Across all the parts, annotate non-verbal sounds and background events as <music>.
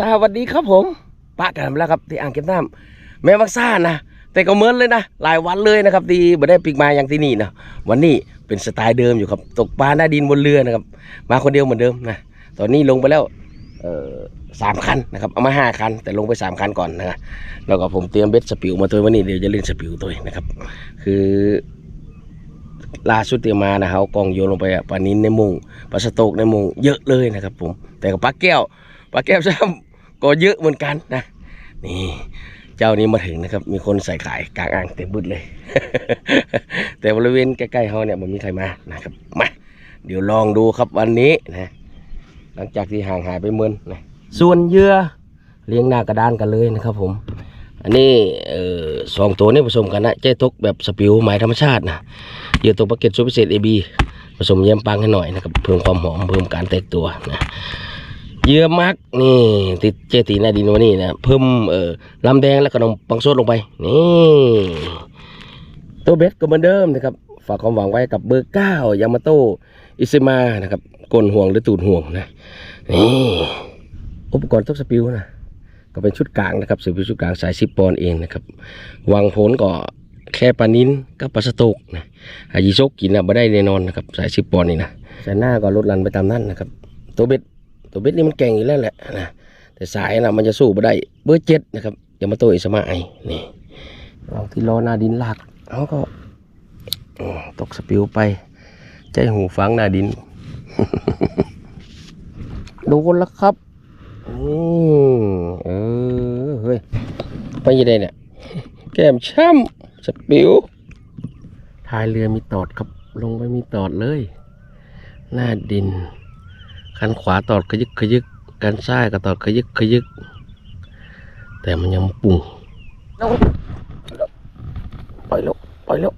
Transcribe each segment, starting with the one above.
สวัสดีครับผมปะกันมแล้วครับที่อ่างเก็บน้ำแม่มักซ่านะแต่ก็เหมือนเลยนะหลายวันเลยนะครับที่ไม่ได้ปีกมาอย่างที่นี่นะวันนี้เป็นสไตล์เดิมอยู่ครับตกปลาหน้าดินบนเรือนะครับ มาคนเดียวเหมือนเดิมนะตอนนี้ลงไปแล้วสามคันนะครับเอามาห้าคัน แต่ลงไปสามคันก่อนนะแล้วก็ผมเตรียมเบ็ดสปิวมาตัววันนี้เดี๋ยวจะเล่นสปิวตัวนะครับ คือล่าสุดเตรียมมานะเขากองโยนลงไปปลานินในมุงปลาสโตกในมุงเยอะเลยนะครับ ผมแต่กับปลาแก้วปลาแก้วซ้ำ ก็เยอะเหมือนกันนะ นี่เจ้านี้มาถึงนะครับ มีคนใส่ขายกลางอ่างเต็มบึดเลย แต่บริเวณใกล้ๆเขาเนี่ยมันมีใครมานะครับมาเดี๋ยวลองดูครับวันนี้นะหลังจากที่ห่างหายไปเมื่อนนะส่วนเยื่อเลี้ยงหน้ากระดานกันเลยนะครับผม อันนี้เออสองตัวนี้ผสมกันนะเจ๊ตกแบบสปิวหมายธรรมชาตินะเยื่อตกปลาเก็ตซูพิเศษเอบีผสมเยี่ยมปังให้หน่อยนะครับเพิ่มความหอมเพิ่มการแตกตัวนะ เยื่อมักนี่ติดเจตีหนาดินวันนี้นะเพิ่มเอ่อลำแดงและขนมปังโซดลงไปนี่ตัวเบ็ดก็เหมือนเดิมนะครับ ฝากความหวังไว้กับเบอร์เก้ายามาโตอิซิมานะครับก้นห่วงหรือตูดห่วงนะนี่อุปกรณ์ตกสปิวนะก็เป็นชุดกลางนะครับสืบชุดกลางสายซิปปอนเองนะครับวางผลก็แค่ปลานิ้นกับปลาสโตกนะอายิโซกกินนะไม่ได้แน่นอนนะครับสายซิปปอนนี่นะสายหน้าก็ลดลันไปตามนั้นนะครับตัวเบ็ด ตัวเบ็ดนี่มันเก่งอยู่แล้วแหละนะแต่สายนะมันจะสู้ไม่ได้เบอร์เจ็ดนะครับยามาโตอิสมาไอนี่เราที่ล้อหน้าดินลากเขาก็ตกสปิวไป ใจหูฟังหน้าดินโดนแล้วครับอืมเออเฮ้ยไปยังไงเนี่ยแก้มช้ำสปิวท้ายเรือมีตอดครับลงไปมีตอดเลย หน้าดิน คันขวาตอดขยึกขยึกกันซ้ายก็ตอดขยึกขยึก แต่มันยังปุ่งแล้วปล่อยแล้วปล่อยแล้ว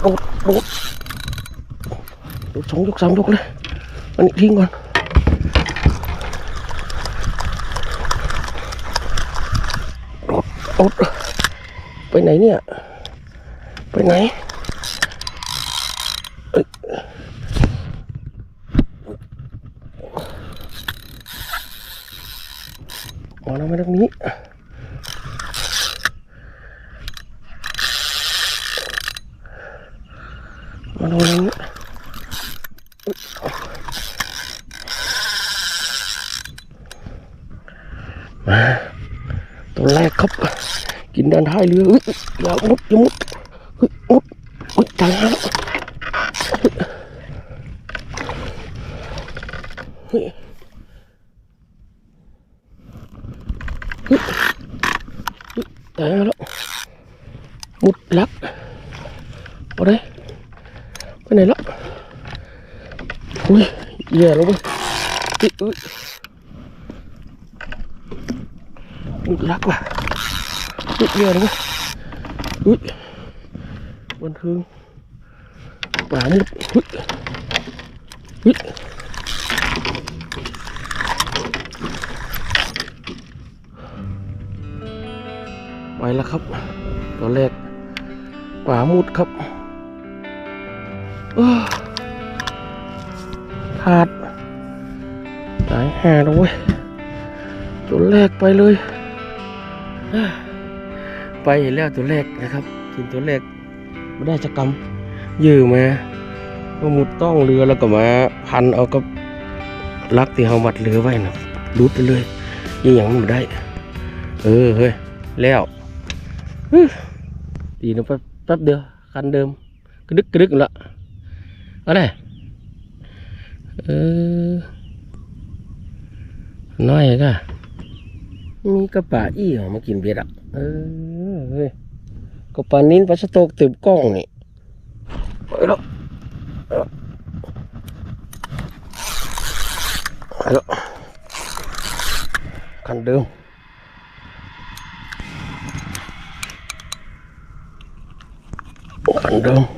โดดโดดโดดสองยกสามยกเลยอันนี้ทิ้งก่อนโดไปไหนเนี่ย ไปไหนอ๋ อน้ำมาตรงนี้มาดูตรงนี้มาตัวแรกครับ กินด้านท้ายเรือเฮ้ยอย่ามุดอย่ามุดเฮ้ยมุดเฮ้ยตายแล้วเฮ้ย ตายแล้วมุดลักไปไหนไปไหนแล้วอุ้ย แย่แล้วเว้ยอุ๊ยอุ๊ยมุดลักว่ะอุ๊ยแย่แล้วเว้ยอุ้ยบันเทิงป่ามุดอุ้ยอุ้ยไปแล้วครับตัวแรกป่ามุดครับ อ้อพลาดตายห่าแล้วเว้ยตัวแรกไปเลย ไปเห็นแล้วตัวแรกนะครับกินตัวแรกไม่ได้จะกำยื้อมาก็มุดต้องเรือแล้วก็มาพันเอากับลักที่เฮามัดเรือไว้นะรุดไปเลยยิ่งอย่างมันบ่ได้ เออเฮ้ยแล้วฮึดีนะแป๊บแป๊บเดียวคันเดิมกระดึกกระดึกละอะไร เออน้อยก็มีกระป๋าอี้เหรอมากินเบียดอะเออเฮ้ยกระป๋านิ้นปลาสโตกต็มกล้องนี่ไปแล้วไปแล้วคันเดิมคันเดิม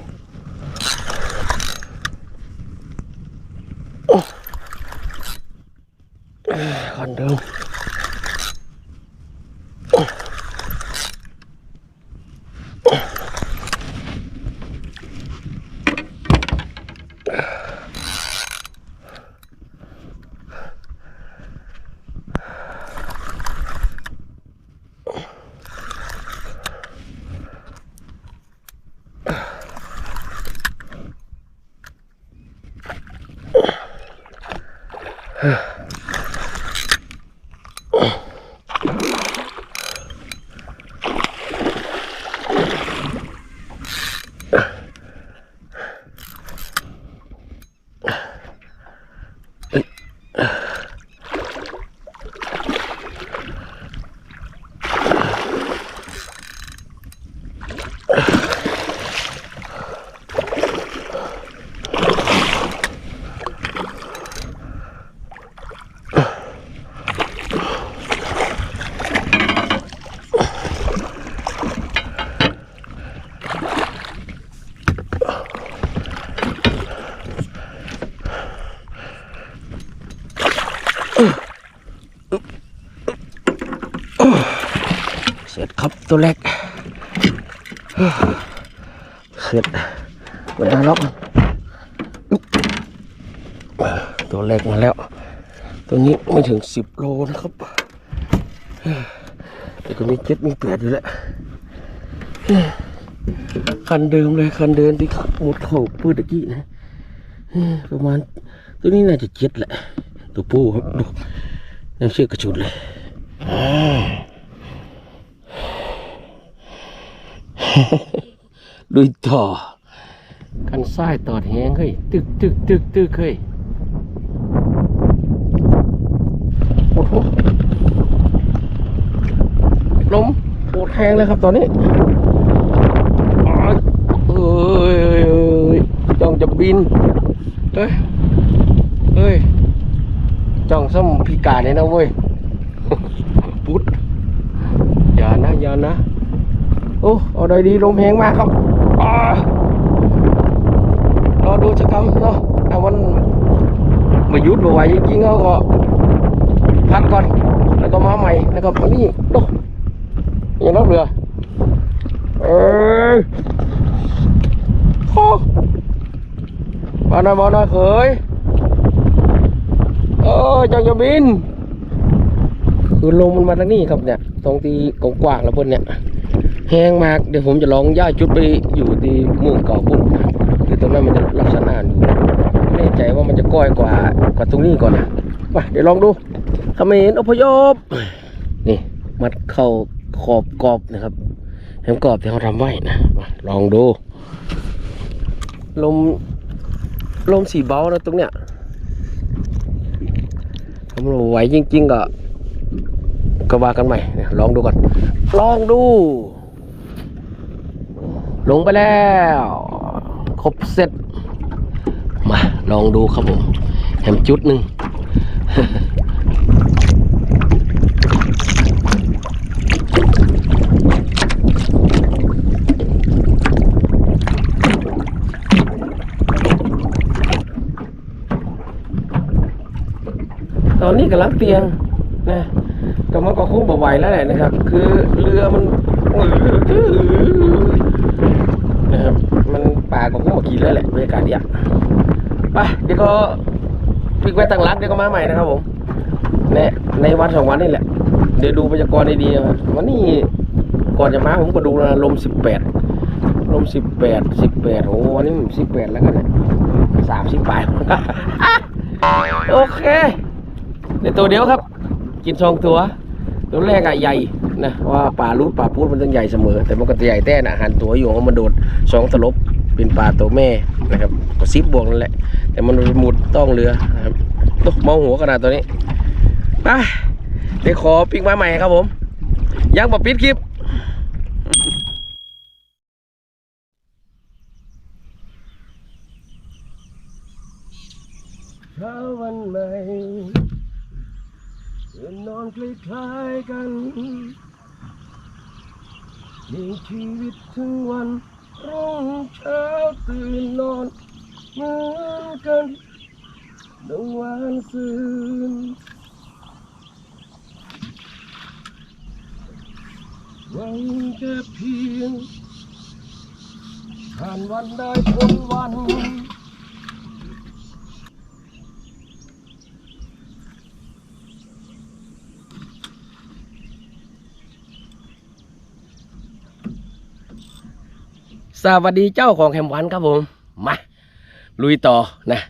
sigh. <sighs> เสร็จครับตัวเล็กเสร็จกดได้ล็อกตัวเล็กมาแล้ว ตัวนี้ไม่ถึงสิบโลนะครับแต่ก็มีเจ็ดมีแปดอยู่แล้วคันเดิมเลยคันเดินที่หมดเข่าปืดตะกี้นะประมาณตัวนี้น่าจะเจ็ดแหละ ตัวปูครับดูยังเชือกกระชุดเลยลุยต่อกันซ้ายตอดแหงเฮ้ยตึกตึกตึกตึกเฮ้ยโอ้โหลมโคตรแหงเลยครับตอนนี้อ้ายเอ้ยเอ้ยเอ้ยจ้องจะบินเฮ้ยเฮ้ยจ้องซ้ำ พิการเลยนะเว้ยปุ๊ดอย่านะอย่านะโอ้เอาได้ดีลมแหงมากครับรอดูจะทำเนาะถ้ามันไมายุดบ่ไหวจริงๆเขาก็พักก่อน แล้วก็มาใหม่นะครับอันนี้โอ้ยังรับเรือเอ้ยโอ้มาหน่อยมาหน่อยเขย เออจังจะบิน คือลมมันมาทางนี้ครับเนี่ย ตรงที่กว้างๆแล้วเพิ่นเนี่ย แห้งมาก เดี๋ยวผมจะลองย้ายจุดไปอยู่ที่มืองเก่าพุ่นคือตรงนั้นมันจะลักษณะอยู่ไม่แน่ใจว่ามันจะก้อยกว่ากว่าตรงนี้ก่อนนะมาเดี๋ยวลองดูขมรอพยพ นี่ มัดเข้าขอบกรอบนะครับแหมกรอบที่เขาทำไว้นะมาลองดู ลมลมสีเบานะตรงเนี้ย มันไหวจริง ๆ ก็ ก็ว่ากันใหม่ลองดูก่อน ลองดู ลงไปแล้ว ครบเสร็จ มา ลองดูครับผมแฮมจุดหนึ่ง อนนี้กำลังเตียงนะแต่มันก็คงบ่ไหวแล้วแหละนะครับ คือเรือมันนะครับมันป่าก็คงกินแล้วแหละบรรยากาศเนี่ยไปเดี๋ยวก็พิกไว้ตั้งรักเดี๋ยวก็มาใหม่นะครับผมในในวันสองวันนี่แหละ เดี๋ยวดูพยากรณ์ดีๆครับวันนี้ก่อนจะมาผมก็ดูนะลมสิบแปดลมสิบแปดสิบแปดโอ้วันนี้สิบแปดแล้วกันเลยสามสิบแปดโอเค ในตัวเดียวครับ กินสองตัว ตัวแรกอะใหญ่นะว่าปลาลูดปลาพูดมันต้องใหญ่เสมอ แต่มันก็จะใหญ่แต้นะหันตัวอยู่ของมันโดดสองตลบเป็นปลาตัวแม่นะครับก็ซิบบวกนั่นแหละ แต่มันหมุดต้องเรือนะครับโอ้เมาหัวขนาดตัวนี้ไปเดี๋ยวขอปิ้งมาใหม่ครับผม ยังบอปิดคลิปเช้าวันใหม่ นนอนคล้ายๆกัน มีชีวิตถึงวันรุ่งเช้าตื่นนอนเหมือนกันดังวันซืนหวังแค่เพียงผ่านวันได้พ้นวัน สวัสดีเจ้าของแคมป์วันครับผม มาลุยต่อนะ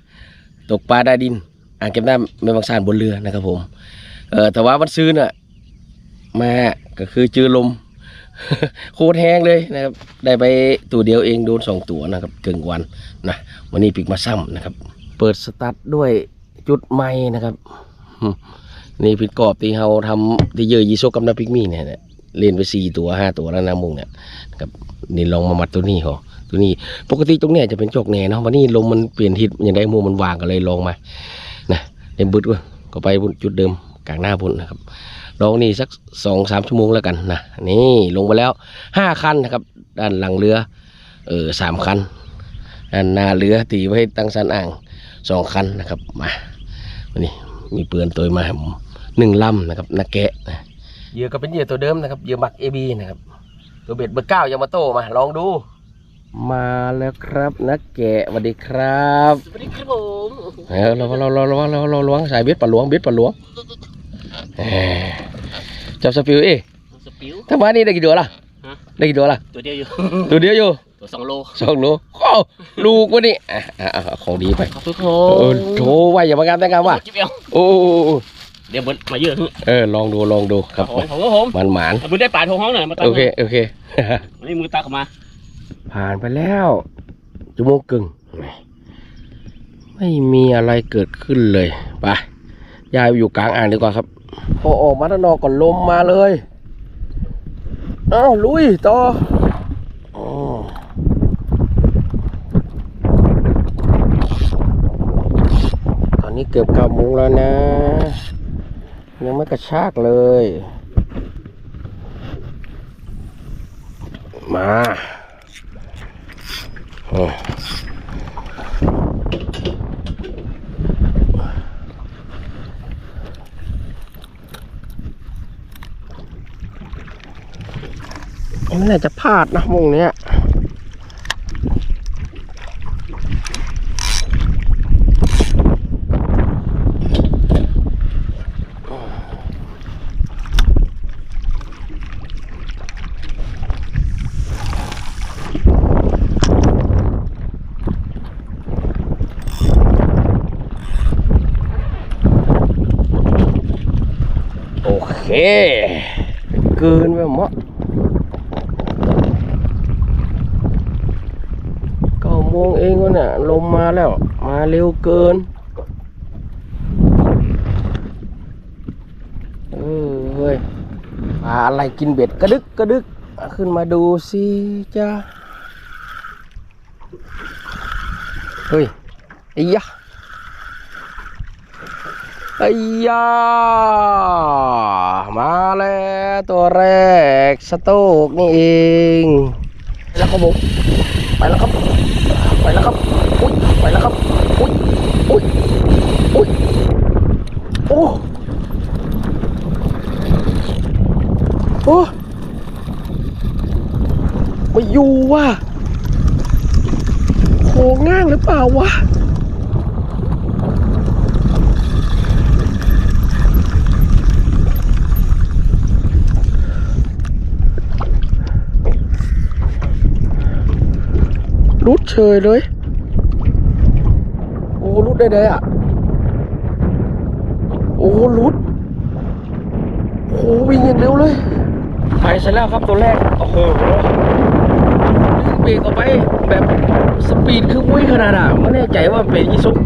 ตกปลาได้ดิน อ่างเก็บน้ำแม่บางสานบนเรือนะครับผม เออแต่ว่าวันซื้อน่ะมาก็คือจือลม โคตรแห้งเลยนะครับ ได้ไปตัวเดียวเองโดนสองตัวนะครับเกินวันนะวันนี้ปิกมาซ้ำนะครับ เปิดสตาร์ทด้วยจุดไม้นะครับนี่ผิดกรอบที่เราทำที่เยอะยีโซกับน้ำปิกมี่เนี่ยนะเล่นไปสี่ตัวห้าตัวแล้วนะมุงเนี่ยนะครับ นี่ลองมามัดตัวนี้เหรอตัวนี้ปกติตรงเนี้ยจะเป็นจอกแหน่เนาะวันนี้ลมมันเปลี่ยนทิศอย่างได้มุมมันวางก็เลยลองมานะเต็มบึดก็ก็ไปจุดเดิมกลางหน้าบนนะครับลองนี่สักสองสามชั่วโมงแล้วกันนะนี่ลงไปแล้วห้าคันนะครับ ด้านหลังเรือเออสามคันด้านหน้าเรือตีไว้ตั้งสันอ่างสองคันนะครับมาวันนี้มีเปือนตัวมาหนึ่งลำนะครับนักแกะนะเหยื่อก็เป็นเหยื่อตัวเดิมนะครับเหยื่อหมักเอบีนะครับ ตัวเบ็ดเบอร์เก้ายามาโต้มาลองดู มาแล้วครับนักแกะสวัสดีครับสวัสดีครับผมเออเราเราเราเราเราเราล้วงสายเบ็ดปลาหลวงเบ็ดปลาหลวงเออจับสปิวเอ้สปิวถ้ามานี่ได้กี่ตัวล่ะฮะได้กี่ตัวล่ะตัวเดียวอยู่ตัวเดียวอยู่ตัวสองโลสองโลโอ้ลูกวะนี่อะอะอะของดีไปขอบคุณคเออโถไว้อย่ามางานแต่งงานว่ะจิ๊บเอวโอ้โอ้โอ้โอ้ เดี๋ยวเบิร์ดมาเยอะฮึเออลองดูลองดูครับผมผมก็ผมมันหมานเอามือได้ป่าทงห้องหน่อยมาตัโอเคโอเควันนี้มือตากลับมา ผ่านไปแล้วจุโมงกึ่งไม่มีอะไรเกิดขึ้นเลยไปยายไปอยู่กลางอ่างดีกว่าครับ พอออกมาด้านนอกก่อนลมมาเลยเอ้าลุยต่ออ๋อตอนนี้เกือบเก้าโมงแล้วนะ ยังไม่กระชากเลย มาโอ้ไม่น่าจะพลาดนะมุงเนี้ยโอ เคเกินไปหมดเก้าโมงเองวะเนี่ยลมมาแล้ว มาเร็วเกิน เออเฮ้ยปลาอะไรกินเบ็ดกระดึกกระดึก ขึ้นมาดูสิจ้าเฮ้ยไอ้ยะ ไอ้ยามาแล้วตัวแรกสต๊กนี่เองไปแล้วครับผมไปแล้วครับไปแล้วครับอุ้ยไปแล้วครับอุ้ยอุ้ยอุ้ยโอ้โอ้ไม่อยู่ว่ะโคง่างหรือเปล่าวะ รุดเฉยเลย โอ้รุดได้เลยอะ โอ้รุดโอ้วิ่งอย่างเร็วเลย ไปซะแล้วครับตัวแรก โอ้โหดึงเบรกออกไปแบบสปีดคือวิ่งขนาดอะไม่แน่ใจว่าเป็นยี่ซุก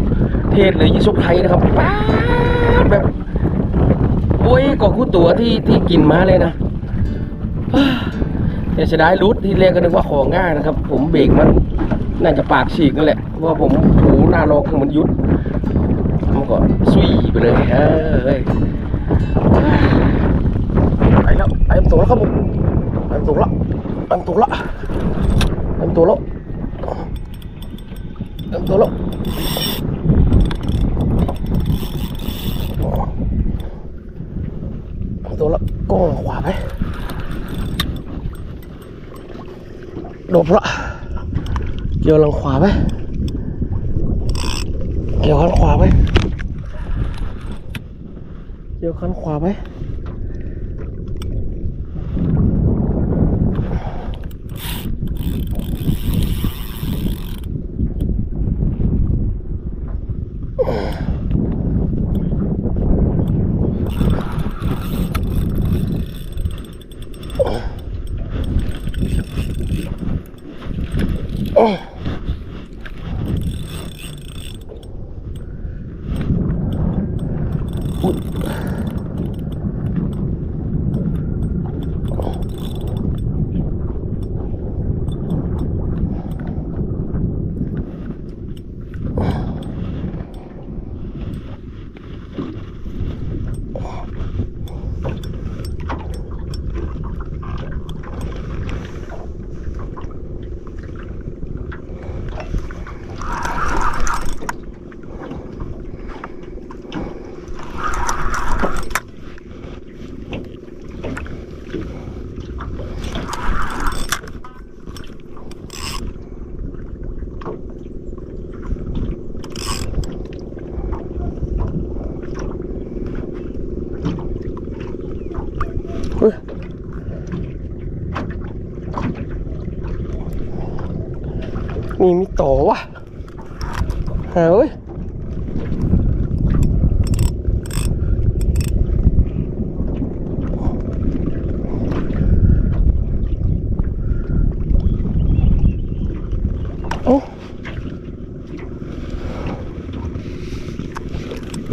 เทศหรือยี่ซุกไทยนะครับป๊าแบบวุ้ยกว่าคู่ตัวที่ที่กินมาเลยนะแต่เสียดายรุดที่แรกก็นึกว่าของง่ายนะครับ ผมเบรกมัน น่าจะปากฉีกนั่นแหละเพราะว่าผมถูหน้าลอกมันยุดมันก็ซุยไปเลยเฮ้ยไปแล้วไปมันตัวแล้วครับผมไปมันตัวละไปมันตัวละไปมันตัวละไปมันตัวละไปมันตัวละก็ขวาไปโดดละ เกี่ยวลังขวาไหมเกี่ยวคันขวาไหมเกี่ยวคันขวาไหม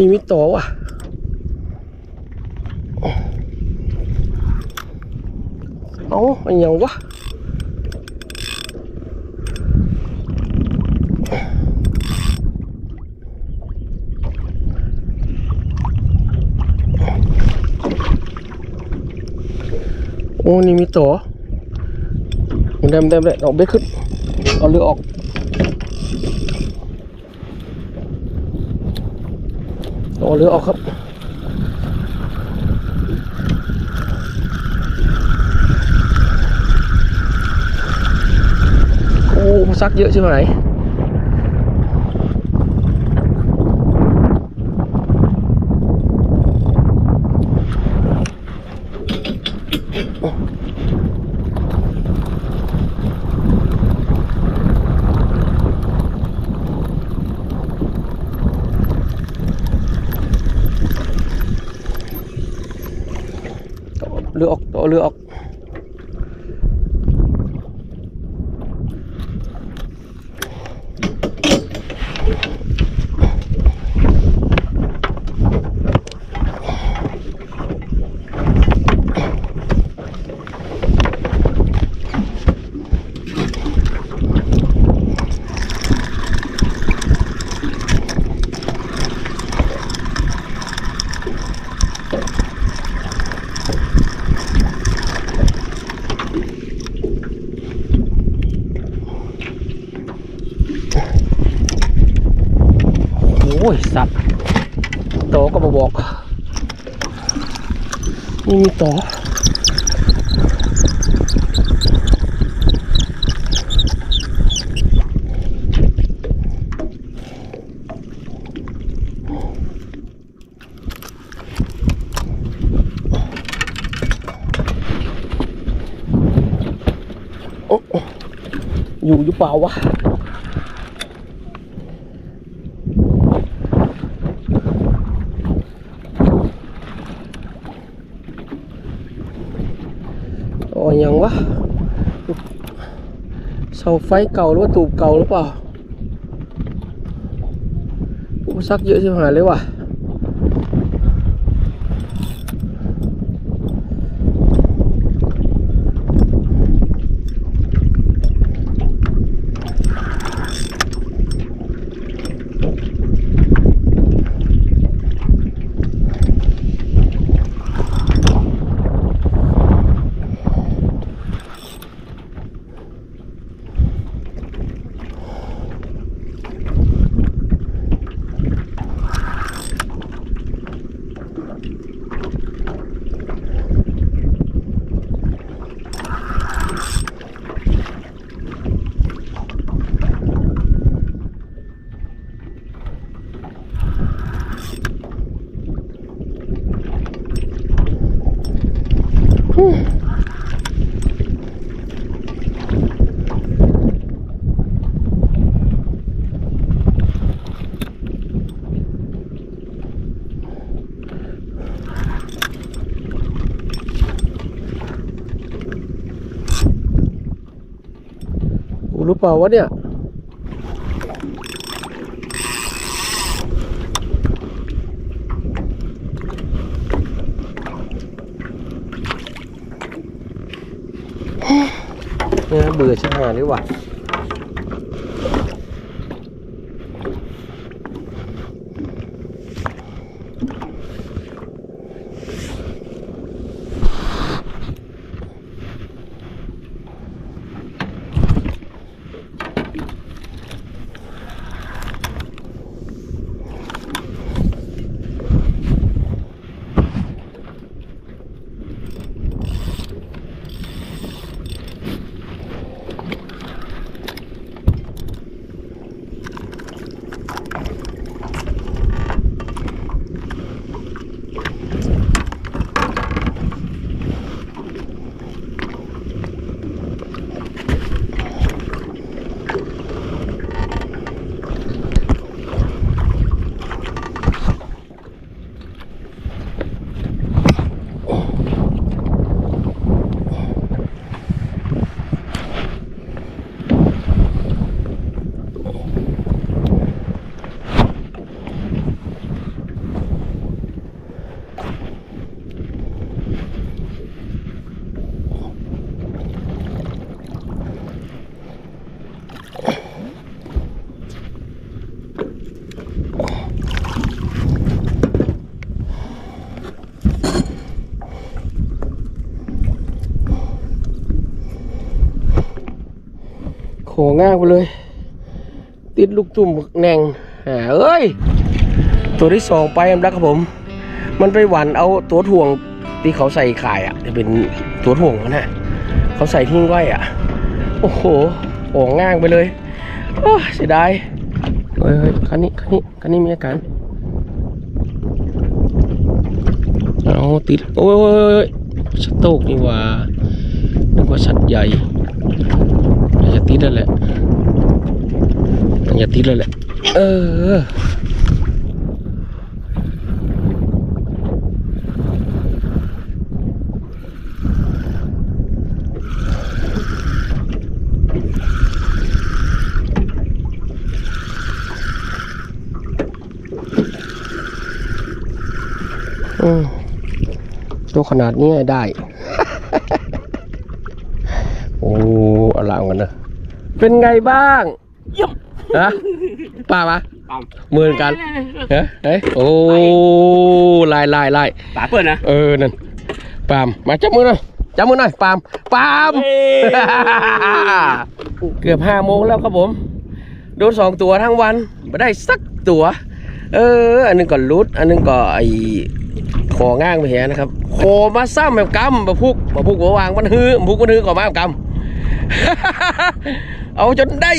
มีมีต่อวะเอาอันยังวะโอ้นี่มีตัวเดมเดมเลยเอาเบ็ดขึ้น เอาเรือออก เอาเรือออกครับโอ้ซักเยอะใช่ไหมเรือออกเอาเรือออก โอ้ย สัตว์โต ก็มาบอกนี่มีต่อโอ้อยู่อยู่เปล่าวะ วะเสาไฟเก่าหรือว่าตูบเก่าหรือเปล่าอุปสรรคเยอะชิบหายเลยว่ะ รู้ เปล่าวะเนี่ย เนี่ยเบื่อชะหาเลยว่ะ โขง่างไปเลย ติดลูกตุ่มแหน่งหาเอ้ย ตัวที่สองไปอันแล้วครับผม มันไปหวันเอาตัวถ่วงที่เขาใส่ขายอะจะเป็นตัวถ่วงนั่นน่ะเขาใส่ทิ้งไว้อะ โอ้โหโอ่งง่างไปเลยโอ้เสียดายเฮ้ยเฮ้ยคันนี้คันนี้คันนี้มีอาการเอาติดโอ้ยโอ้ยโอ้ยโอ้ยชัดโตกนี่ว่านึกว่าชัดใหญ่ ติดแล้วแหละอย่าติดแล้วแหละ เอออืมตัวขนาดนี้ได้ โอ้อลามกันนะ เป็นไงบ้างเยี่ยมฮะป้าปะปามเหมือนกันเฮ้ยเฮ้ยโอ้ลายลายลายปาเปิดนะเออนั่นปาล์มมาจับมือหน่อยจับมือหน่อยปาล์มปาล์มเกือบห้าโมงแล้วครับผม โดนสองตัวทั้งวันไม่ได้สักตัว เออ อันหนึงก็รุด อันหนึงก็ไอของ่างไปเหียนะครับโคมาซ้ำแบบกำมาพุกมาพุกหัววางมันฮือมาพุกมันฮือก่อนมาแบบกำ เอาจนได้